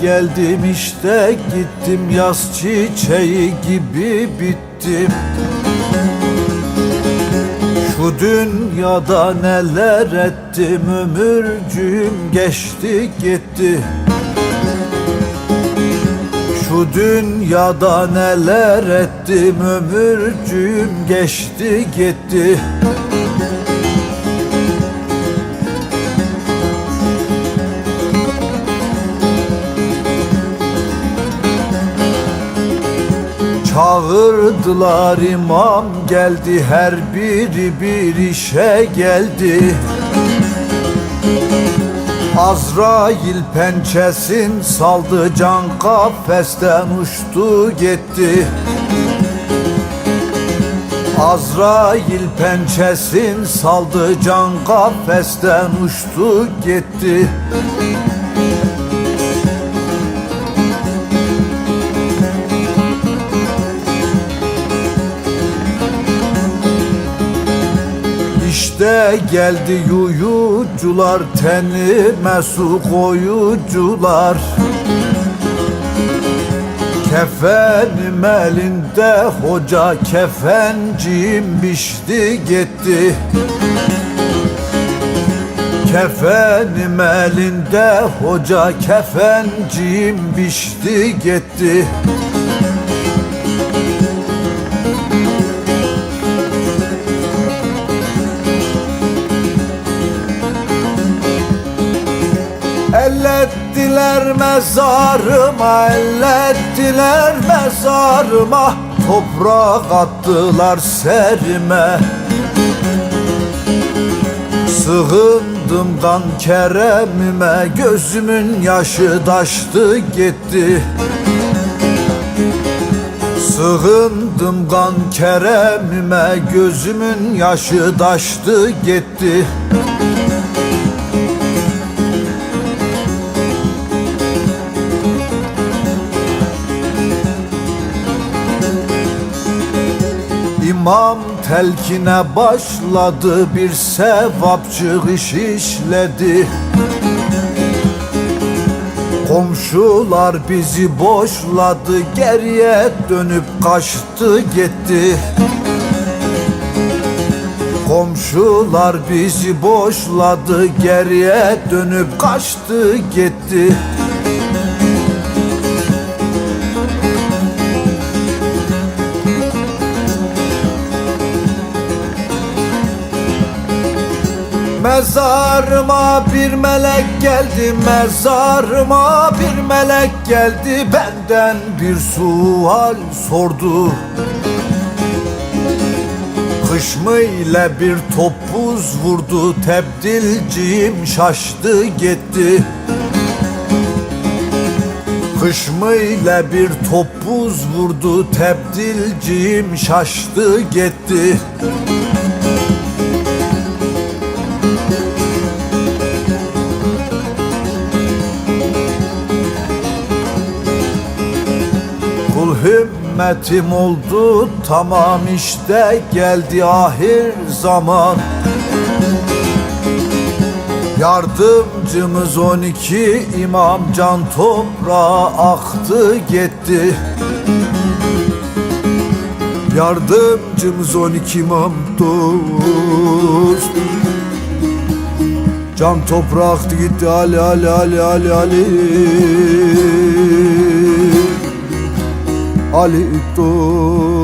geldim işte gittim Yaz çiçeği gibi bittim. Şu dünyada neler ettim Ömürcüğüm geçti gitti. Şu dünyada neler ettim ömürcüğüm geçti gitti Çağırdılar imam geldi her biri bir işe geldi. Azrail pençesin saldı can kafesten uçtu gitti. Azrail pençesin saldı can kafesten uçtu gitti İşte geldi yuyucular tenime su koyucular. Kefenim elinde hoca kefencim biçti gitti. Kefenim elinde hoca kefencim biçti gitti Ellettiler mezarıma, ellettiler mezarıma. Toprak attılar serime. Sığındım kan keremime Gözümün yaşı taştı gitti. Sığındım kan keremime Gözümün yaşı taştı gitti İmam telkine başladı bir sevapçı iş işledi. Komşular bizi boşladı geriye dönüp kaçtı gitti. Komşular bizi boşladı geriye dönüp kaçtı gitti Mezarıma bir melek geldi Mezarıma bir melek geldi. Benden bir sual sordu. Kış mı ile bir topuz vurdu? Tebdilciğim şaştı gitti. Kış mı ile bir topuz vurdu? Tebdilciğim şaştı gitti hümmetim oldu tamam işte geldi ahir zaman. Yardımcımız 12 imam can toprağa aktı gitti. Yardımcımız 12 imam dost Can toprağa aktı gitti Ali Ali Ali Ali Ali Ali dost